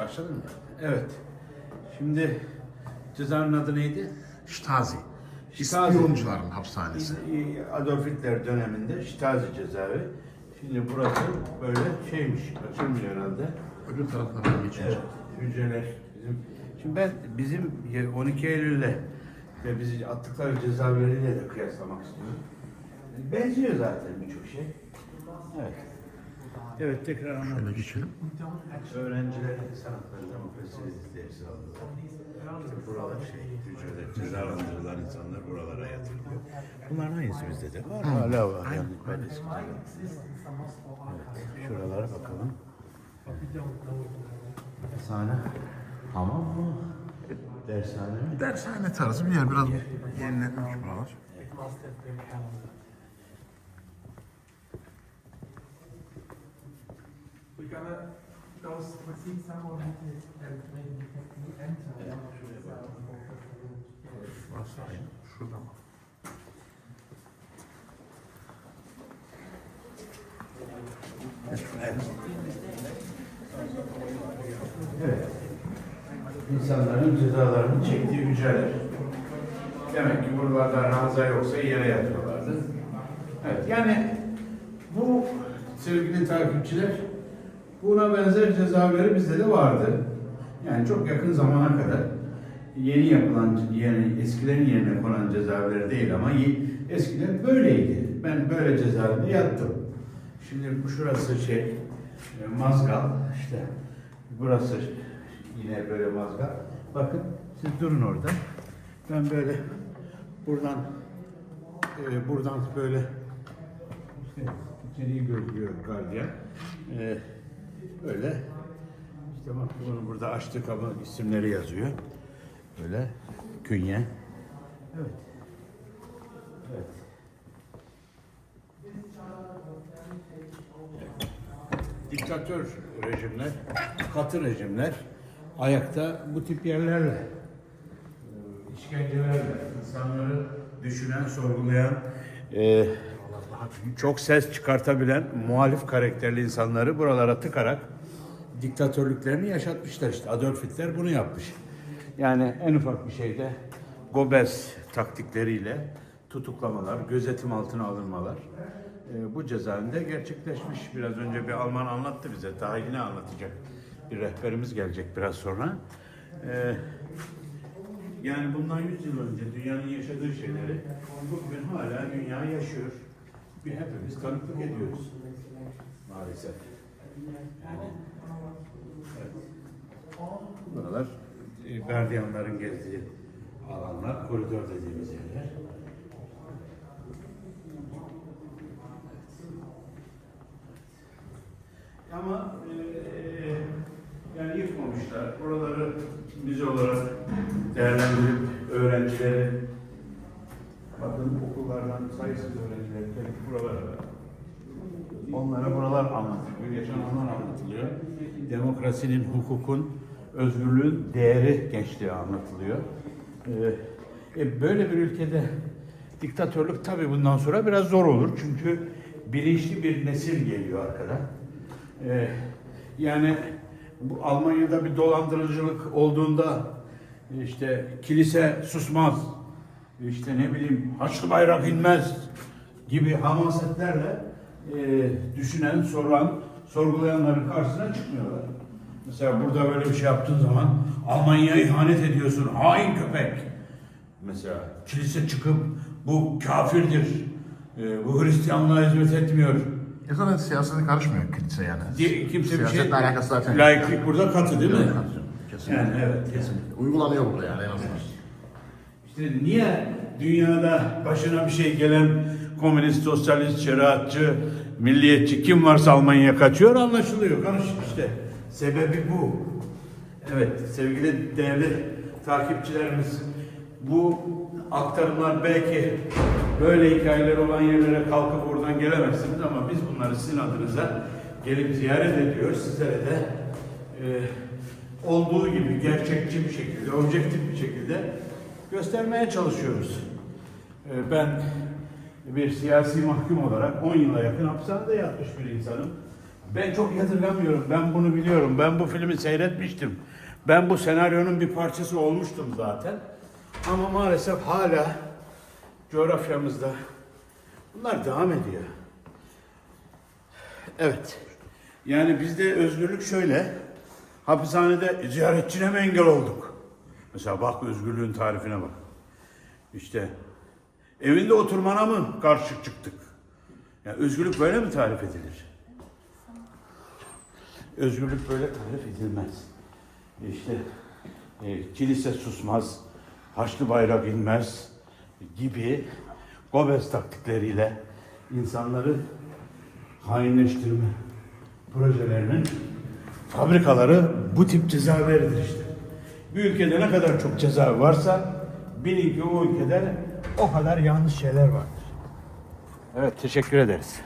Başladın mı? Evet. Şimdi cezanın adı neydi? Ştazi. Ştazi. İspiyoncuların hapishanesi. Adolf Hitler döneminde Stasi cezaevi. Şimdi burası böyle şeymiş, açılmıyor herhalde. Öbür taraflardan geçiyor. Evet, hücreler bizim. Şimdi ben bizim 12 Eylül'le ve bizi attıkları cezaevleriyle de kıyaslamak istiyorum. Benziyor zaten birçok şey. Evet. Evet tekrar anladım. Şöyle geçelim. Öğrenciler sanatları demokrasi dersi aldılar. İşte buralar şey, hücrede cezalandırılan insanlar buralara yatırılıyor. Bunların aynısı bizde de var. Hala var. Yani ben eskiden. Evet, şuralara bakalım. Dershane. Hamam mı? Dershane mi? Dershane tarzı bir yer. Biraz yenilenmiş buralar. We're Şurada mı? Evet. İnsanların cezalarını çektiği hücreler. Demek ki buralarda ranza yoksa yere yatıyorlardı. Evet yani bu sevgili takipçiler buna benzer cezaevleri bizde de vardı. Yani çok yakın zamana kadar yeni yapılan yani eskilerin yerine konan cezaevleri değil ama eskiden böyleydi. Ben böyle cezaevinde yattım. Şimdi bu şurası şey e, Mazgal işte burası yine böyle Mazgal. Bakın siz durun orada. Ben böyle buradan e, buradan böyle işte içeriği gözlüyor gardiyan. E, böyle işte bak bunu burada açtık ama isimleri yazıyor. Böyle künye. Evet. Evet. Diktatör rejimler, katı rejimler ayakta bu tip yerlerle e, işkencelerle insanları düşünen, sorgulayan, e, çok ses çıkartabilen muhalif karakterli insanları buralara tıkarak diktatörlüklerini yaşatmışlar işte. Adolf Hitler bunu yapmış. Yani en ufak bir şeyde Goebbels taktikleriyle tutuklamalar, gözetim altına alınmalar e, bu cezaevinde gerçekleşmiş. Biraz önce bir Alman anlattı bize. Daha yine anlatacak bir rehberimiz gelecek biraz sonra. E, yani bundan 100 yıl önce dünyanın yaşadığı şeyleri bugün hala dünya yaşıyor. Bir hepimiz tanıklık ediyoruz. Maalesef. Yani evet. Buralar e, gardiyanların gezdiği alanlar, koridor dediğimiz yerler. Ama eee yani yıkmamışlar. Oraları biz olarak değerlendirip öğrencileri bakın okullardan sayısız öğrenciler gelip buralara onlara buralar anlatılıyor, yaşananlar anlatılıyor. Demokrasinin, hukukun, özgürlüğün değeri gençliğe anlatılıyor. Ee, e, böyle bir ülkede diktatörlük tabii bundan sonra biraz zor olur. Çünkü bilinçli bir nesil geliyor arkadan. Ee, yani bu Almanya'da bir dolandırıcılık olduğunda işte kilise susmaz, işte ne bileyim Haçlı bayrak inmez gibi hamasetlerle e, düşünen, soran, sorgulayanların karşısına çıkmıyorlar. Mesela burada böyle bir şey yaptığın zaman Almanya'ya ihanet ediyorsun, hain köpek. Mesela kilise çıkıp bu kafirdir, e, bu Hristiyanlığa hizmet etmiyor. E zaten siyasete karışmıyor kilise yani. diye kimse bir Siyasetle şey... alakası zaten. yok. Laiklik burada katı değil mi? Kesinlikle. Yani evet. Kesinlikle. Uygulanıyor burada yani en azından. Niye dünyada başına bir şey gelen komünist, sosyalist, şeriatçı, milliyetçi kim varsa Almanya'ya kaçıyor anlaşılıyor. Karışık işte. Sebebi bu. Evet sevgili değerli takipçilerimiz bu aktarımlar belki böyle hikayeler olan yerlere kalkıp oradan gelemezsiniz ama biz bunları sizin adınıza gelip ziyaret ediyoruz. Sizlere de e, olduğu gibi gerçekçi bir şekilde, objektif bir şekilde göstermeye çalışıyoruz. E, ben bir siyasi mahkum olarak 10 yıla yakın hapishanede yatmış bir insanım. Ben çok yadırgamıyorum. Ben bunu biliyorum. Ben bu filmi seyretmiştim. Ben bu senaryonun bir parçası olmuştum zaten. Ama maalesef hala coğrafyamızda bunlar devam ediyor. Evet. Yani bizde özgürlük şöyle. Hapishanede ziyaretçine mi engel olduk? Mesela bak özgürlüğün tarifine bak. İşte evinde oturmana mı karşı çıktık? Yani özgürlük böyle mi tarif edilir? Özgürlük böyle tarif edilmez. İşte e, kilise susmaz, haçlı bayrak inmez gibi Gobes taktikleriyle insanları hainleştirme projelerinin fabrikaları bu tip cezaevleridir işte. Bir ülkede ne kadar çok cezaevi varsa bilin ki o ülkede o kadar yanlış şeyler vardır. Evet teşekkür ederiz.